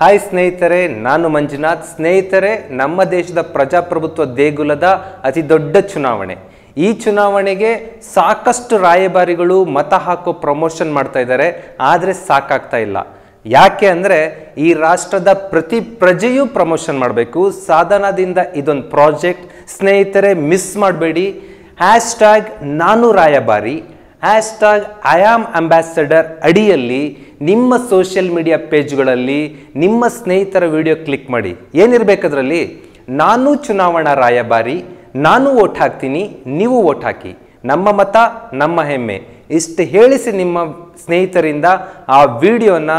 Hi ಸ್ನೇಹಿತರೆ, ನಾನು ಮಂಜುನಾಥ್. ಸ್ನೇಹಿತರೆ, ನಮ್ಮ ದೇಶದ ಪ್ರಜಾಪ್ರಭುತ್ವ ದೇಗುಲದ ಅತಿ ದೊಡ್ಡ ಚುನಾವಣೆ. ಈ ಚುನಾವಣೆಗೆ ಸಾಕಷ್ಟು ರಾಯಭಾರಿಗಳು ಮತ ಹಾಕೋ ಪ್ರಮೋಷನ್ ಮಾಡ್ತಾ ಇದ್ದಾರೆ, ಆದರೆ ಸಾಕಾಗ್ತಾ ಇಲ್ಲ. ಯಾಕೆ ಅಂದರೆ, ಈ ರಾಷ್ಟ್ರದ ಪ್ರತಿ ಪ್ರಜೆಯೂ ಪ್ರಮೋಷನ್ ಮಾಡಬೇಕು. ಸಾಧನದಿಂದ ಇದೊಂದು ಪ್ರಾಜೆಕ್ಟ್. ಸ್ನೇಹಿತರೆ, ಮಿಸ್ ಮಾಡಬೇಡಿ. ಹ್ಯಾಶ್ಟ್ಯಾಗ್ ನಾನು ರಾಯಭಾರಿ. ಹ್ಯಾಶ್ ಐ ಆಮ್ ಅಂಬಾಸಡರ್ ಅಡಿಯಲ್ಲಿ ನಿಮ್ಮ ಸೋಷಿಯಲ್ ಮೀಡಿಯಾ ಪೇಜ್ಗಳಲ್ಲಿ ನಿಮ್ಮ ಸ್ನೇಹಿತರ ವಿಡಿಯೋ ಕ್ಲಿಕ್ ಮಾಡಿ. ಏನಿರಬೇಕದ್ರಲ್ಲಿ? ನಾನು ಚುನಾವಣಾ ರಾಯಭಾರಿ, ನಾನು ಓಟ್ ಹಾಕ್ತೀನಿ, ನೀವು ಓಟ್ ಹಾಕಿ. ನಮ್ಮ ಮತ, ನಮ್ಮ ಹೆಮ್ಮೆ. ಇಷ್ಟು ಹೇಳಿಸಿ ನಿಮ್ಮ ಸ್ನೇಹಿತರಿಂದ ಆ ವಿಡಿಯೋನ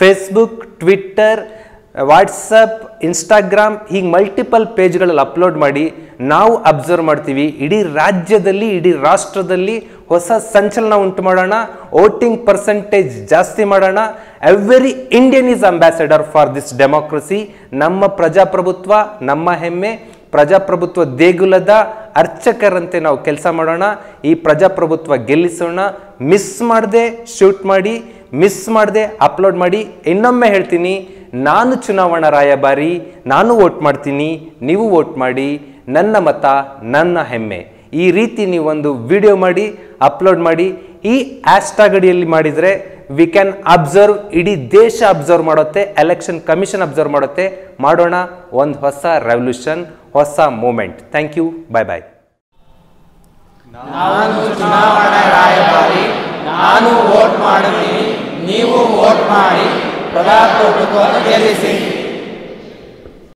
ಫೇಸ್ಬುಕ್ ಟ್ವಿಟ್ಟರ್ ವಾಟ್ಸಪ್ ಇನ್ಸ್ಟಾಗ್ರಾಮ್ ಹೀಗೆ ಮಲ್ಟಿಪಲ್ ಪೇಜ್ಗಳಲ್ಲಿ ಅಪ್ಲೋಡ್ ಮಾಡಿ. ನಾವು ಅಬ್ಸರ್ವ್ ಮಾಡ್ತೀವಿ, ಇಡೀ ರಾಜ್ಯದಲ್ಲಿ, ಇಡೀ ರಾಷ್ಟ್ರದಲ್ಲಿ ಹೊಸ ಸಂಚಲನ ಉಂಟು ಮಾಡೋಣ ವೋಟಿಂಗ್ ಪರ್ಸೆಂಟೇಜ್ ಜಾಸ್ತಿ ಮಾಡೋಣ. Every Indian is ambassador for this democracy ನಮ್ಮ ಪ್ರಜಾಪ್ರಭುತ್ವ, ನಮ್ಮ ಹೆಮ್ಮೆ, ಪ್ರಜಾಪ್ರಭುತ್ವ ದೇಗುಲದ ಅರ್ಚಕರಂತೆ ನಾವು ಕೆಲಸ ಮಾಡೋಣ. ಈ ಪ್ರಜಾಪ್ರಭುತ್ವ ಗೆಲ್ಲಿಸೋಣ. ಮಿಸ್ ಮಾಡದೆ ಶೂಟ್ ಮಾಡಿ ಮಿಸ್ ಮಾಡದೆ ಅಪ್ಲೋಡ್ ಮಾಡಿ. ಇನ್ನೊಮ್ಮೆ ಹೇಳ್ತೀನಿ, ನಾನು ಚುನಾವಣಾ ರಾಯಭಾರಿ, ನಾನು ವೋಟ್ ಮಾಡ್ತೀನಿ, ನೀವು ವೋಟ್ ಮಾಡಿ. ನನ್ನ ಮತ, ನನ್ನ ಹೆಮ್ಮೆ. ಈ ರೀತಿ ನೀವೊಂದು ವಿಡಿಯೋ ಮಾಡಿ ಅಪ್ಲೋಡ್ ಮಾಡಿ, ಈ ಅಡಿಯಲ್ಲಿ ಮಾಡಿದರೆ ವಿ ಕ್ಯಾನ್ ಅಬ್ಸರ್ವ್ ಇಡೀ ದೇಶ ಅಬ್ಸರ್ವ್ ಮಾಡುತ್ತೆ ಎಲೆಕ್ಷನ್ ಕಮಿಷನ್ ಅಬ್ಸರ್ವ್ ಮಾಡುತ್ತೆ. ಮಾಡೋಣ ಒಂದು ಹೊಸ ರೆವಲ್ಯೂಷನ್ ಹೊಸ movement thank you bye bye ನಾನು ಚುನಾವಣಾ ರಾಯಭಾರಿ, ನಾನು ವೋಟ್ ಮಾಡುತ್ತೀನಿ, ನೀವು ವೋಟ್ ಮಾಡಿ ಪ್ರಜಾಪ್ರಭುತ್ವವನ್ನು ಗೆಲ್ಲಿಸಿ